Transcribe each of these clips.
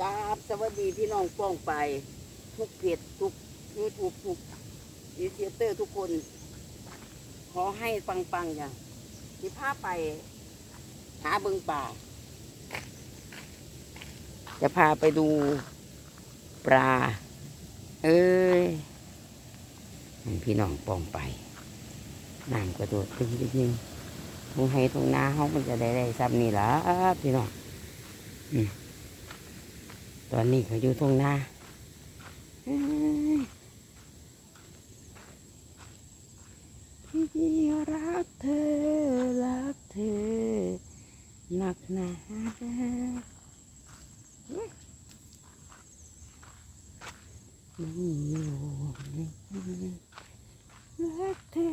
กราบสวัสดีพี่น้องป้องไป ทุกเพจทุกยูทูบทุกยูเทเตอร์ทุกคน ขอให้ปังๆอย่างที่พาไป หาเบิงป่า จะพาไปดูปลา เอ้ยพี่น้องป้องไปน้ำกระโดดตึ้งจริงๆทงให้ทงนาเขามันจะได้ได้ซ้ำนี่ล่ะพี่น้องอืม ตอนนี้เขาอยู่ทงนาเอ้ยพี่รักเธอ รักเธอ หนักหนาไม่อยู่รักเธอ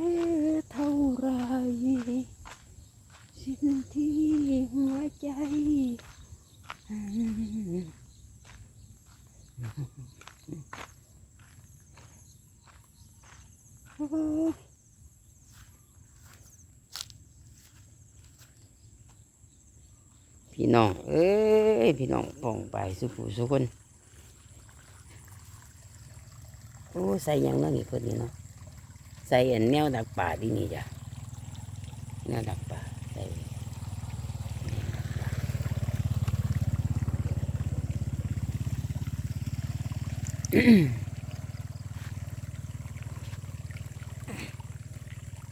เท่าไรสิ่งที่หัวใจ พี่น้อง เอ้ย พี่น้องป่องไปสุขุสุคนโอ้ใส่ยังนั่นนี่คนนี้เนาะใส่อันแนวดักป่าที่นี่จ้ะแนวดักป่าใส่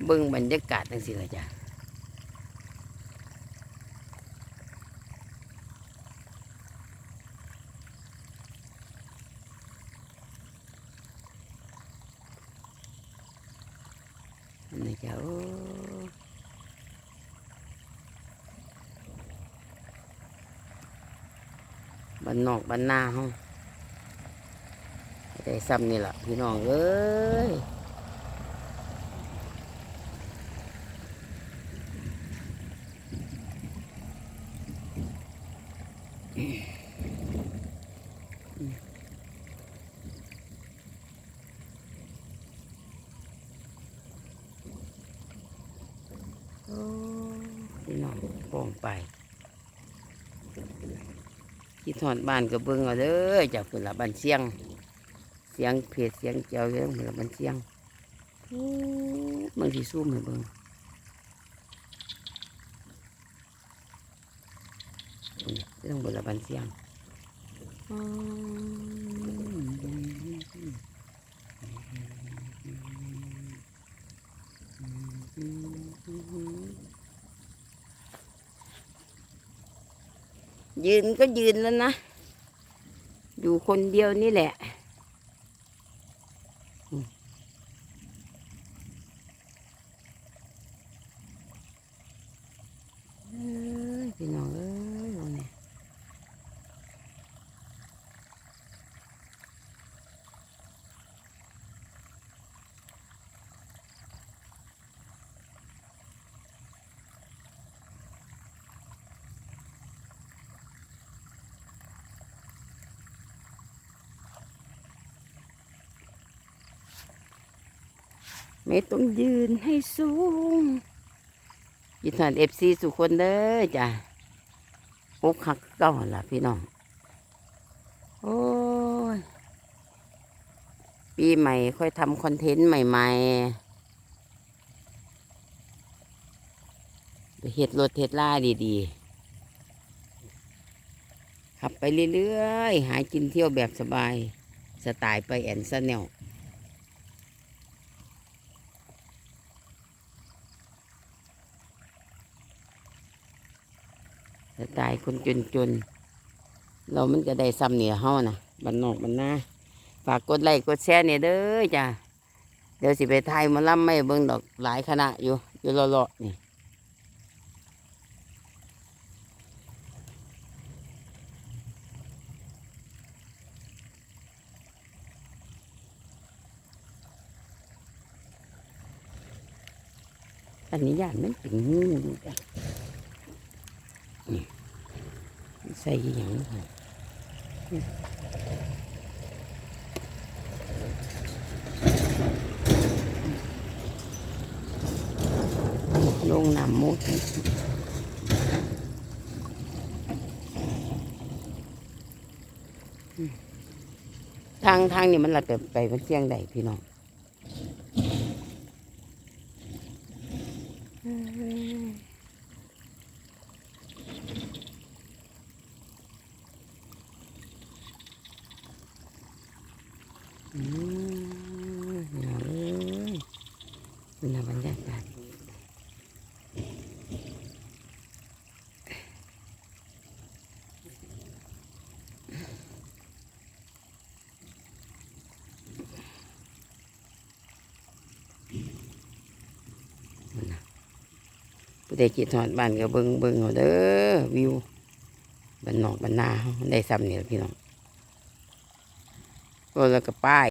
เบิ่งบรรยากาศจังสิละจ้ะ อันนี้จ้ะโอ้บ้านนอกบ้านนาเฮาได้ซ้ำนี่แหละพี่น้องเอ้ย โอ้พี่น้ องไปคิดทอดบ้านกับเบิ้งเอาเด้อจากคนละบ้านเสียง เสียงเพจเสียงเจ้าเรื่องคนละบ้านเสียงโอ้บางทีสู้มือเบิ้งเรื่องบนละบ้านเสียงอื ยืนก็ยืนแล้วนะ อยู่คนเดียวนี่แหละอืมเอ้ยพี่น้องเอ้ยว่าไง ไม่ต้องยืนให้สูงยินดีเอฟซีสุคนเด้อจ้ะอกหักเก้าหั่นล่ะพี่น้อง โอ้ย ปีใหม่ค่อยทำคอนเทนต์ใหม่ๆเฮ็ดรถเทสลาดีๆ ขับไปเรื่อยๆ หากินเที่ยวแบบสบาย สไตล์ไปแอนซะแนว สไตล์คนจนๆเรามันก็ได้ซ้ำเหนี่ยเฮานะบันนอกบันนาฝากกดไลค์กดแชร์เนี่ยเด้อจ้ะเดี๋ยวสิไปไทยมาล่ำไม่เบิ่งดอกหลายคณะอยู่อยู่เลาะๆนี่อันนี้ยานมันเป็นงูจ้ะ ใส่อย่างนี้ลงน้ำมุดทางทางนี่มันลัดไปไปมันเชียงใดพี่น้อง อืมพี่น้องเอ้ยนี่นะบรรยากาศมันนะผู้ใดคิดทอดบ้านก็เบิ่งเบิ่งเอาเด้อวิวบ้านนอกบ้านนาเฮาได้ซ้ำนี่ล่ะพี่น้องก็แล้วก็ป้าย